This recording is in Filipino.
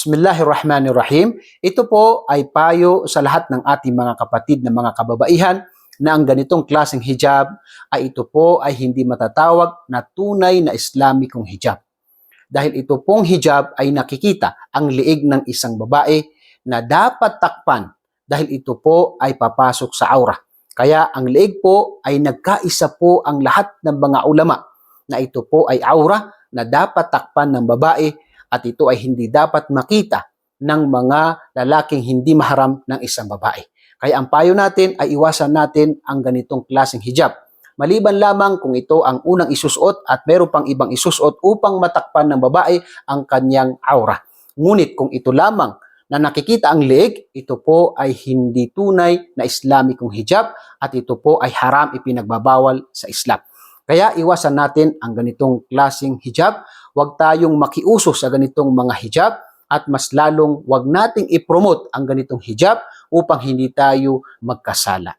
Bismillahirrahmanirrahim. Ito po ay payo sa lahat ng ating mga kapatid na mga kababaihan na ang ganitong klaseng hijab ay ito po ay hindi matatawag na tunay na Islamikong hijab. Dahil ito pong hijab ay nakikita ang liig ng isang babae na dapat takpan dahil ito po ay papasok sa aura. Kaya ang liig po ay nagkaisa po ang lahat ng mga ulama na ito po ay aura na dapat takpan ng babae at ito ay hindi dapat makita ng mga lalaking hindi maharam ng isang babae. Kaya ang payo natin ay iwasan natin ang ganitong klaseng hijab. Maliban lamang kung ito ang unang isusuot at meron pang ibang isusuot upang matakpan ng babae ang kanyang aura. Ngunit kung ito lamang na nakikita ang leeg, ito po ay hindi tunay na Islamikong hijab at ito po ay haram ipinagbabawal sa Islam. Kaya iwasan natin ang ganitong klaseng hijab. Huwag tayong makiuso sa ganitong mga hijab at mas lalong huwag nating ipromote ang ganitong hijab upang hindi tayo magkasala.